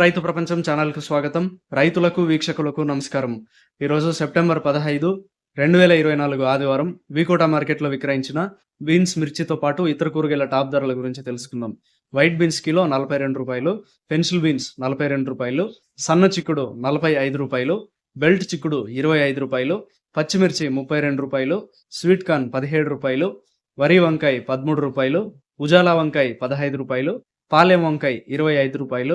రైతు ప్రపంచం ఛానల్కు స్వాగతం. రైతులకు వీక్షకులకు నమస్కారం. ఈరోజు సెప్టెంబర్ పదహైదు రెండు వేల ఇరవై నాలుగు ఆదివారం వీకోటా మార్కెట్లో విక్రయించిన బీన్స్ మిర్చితో పాటు ఇతర కూరగాయల టాప్ ధరల గురించి తెలుసుకుందాం. వైట్ బీన్స్ కిలో నలభై రెండు రూపాయలు పెన్సిల్ బీన్స్ నలభై రెండు రూపాయలు సన్న చిక్కుడు నలభై ఐదు రూపాయలు బెల్ట్ చిక్కుడు ఇరవై ఐదు రూపాయలు పచ్చిమిర్చి ముప్పై రెండు రూపాయలు స్వీట్ కార్న్ పదిహేడు రూపాయలు వరి వంకాయ పదమూడు రూపాయలు ఉజాలా వంకాయ పదహైదు రూపాయలు పాలెం వంకాయ ఇరవై ఐదు రూపాయలు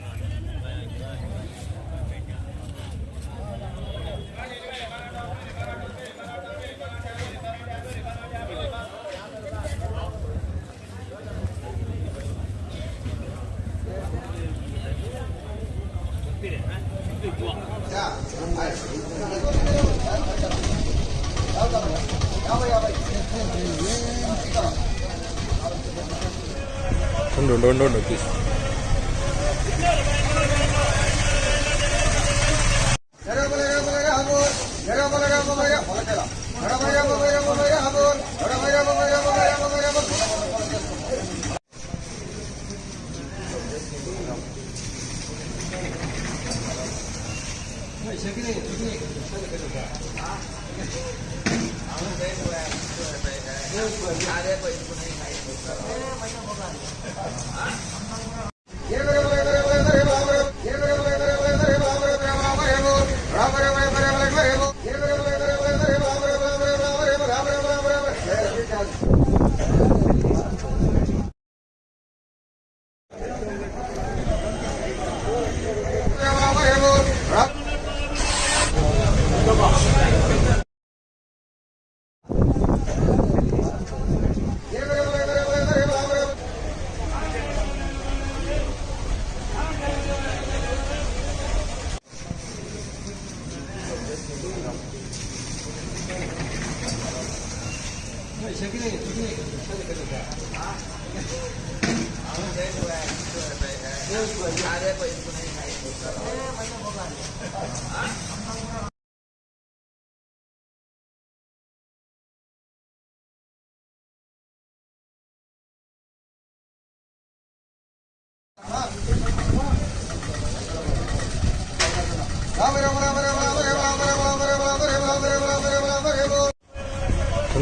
ఉండు ఉండు ఉండు ప్లీజ్ ఉండు ఉండు ఉండు ప్లీజ్ Thank you.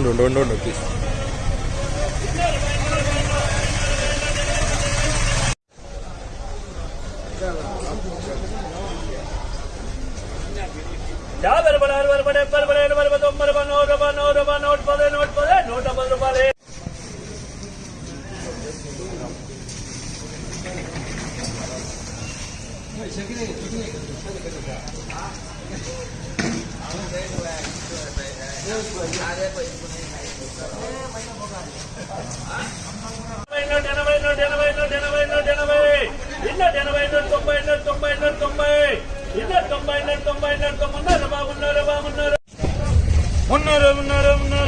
నూట రూపాయలు నూట రూపాయలు నూట పది నూట పది నూట పది రూపాయలు నూట ఎనభై నూట ఎనభై నూట ఎనభై నూట ఇద్దరు తొంభై ఉన్నారు తొంభై ఉన్నారు తొంభై ఉన్నారు బాబు ఉన్నారు బాబు ఉన్నారు ఉన్నారు ఉన్నారు ఉన్నారు